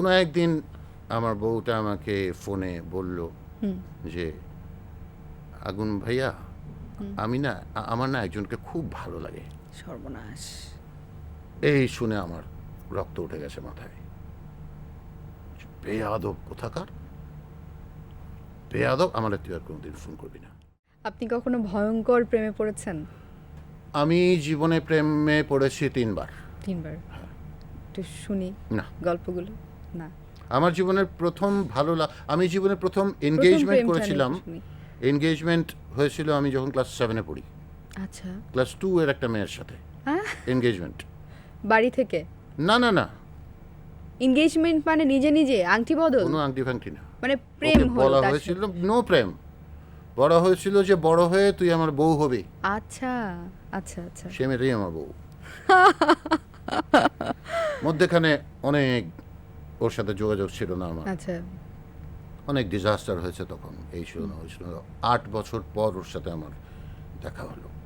কোনো একদিন আমার বউটা আমাকে ফোনে বলল যে আগুন ভাইয়া আমি না আমার না একজনকে খুব ভালো লাগে। সর্বনাশ। এই শুনে আমার রক্ত উঠে গেছে মাথায়। বেয়াদব কোথাকার? বেয়াদব আমার তুই আর কোনোদিন ফোন করবি না। আপনি কখনো ভয়ঙ্কর প্রেমে পড়েছেন? আমি জীবনে প্রেমে পড়েছি তিনবার। তিনবার? একটু শুনি না। গল্পগুলো। না। আমার জীবনের প্রথম ভালো আমি জীবনের প্রথম এনগেজমেন্ট করেছিলাম। এনগেজমেন্ট হয়েছিল আমি যখন ক্লাস সেভেনে পড়ি। আচ্ছা। ক্লাস টু এর একটা মেয়ের সাথে। হ্যাঁ? এনগেজমেন্ট বাড়ি থেকে? না না না। এনগেজমেন্ট মানে নিজে নিজে? আংটি বদল? কোনো আংটি ফাংটি না। মানে প্রেম হলো বলা হয়েছিল নো প্রেম বড় হয়েছিল যে বড় হয়ে তুই আমার বউ হবি। আচ্ছা আচ্ছা আচ্ছা। সে মেয়েটাই আমার বউ। মধ্যেখানে অনেক ওর সাথে যোগাযোগ ছিল না আমার। আচ্ছা। অনেক ডিজাস্টার হয়েছে তখন এই ছিল ওই ছিল না। আট বছর পর ওর সাথে আমার দেখা হলো।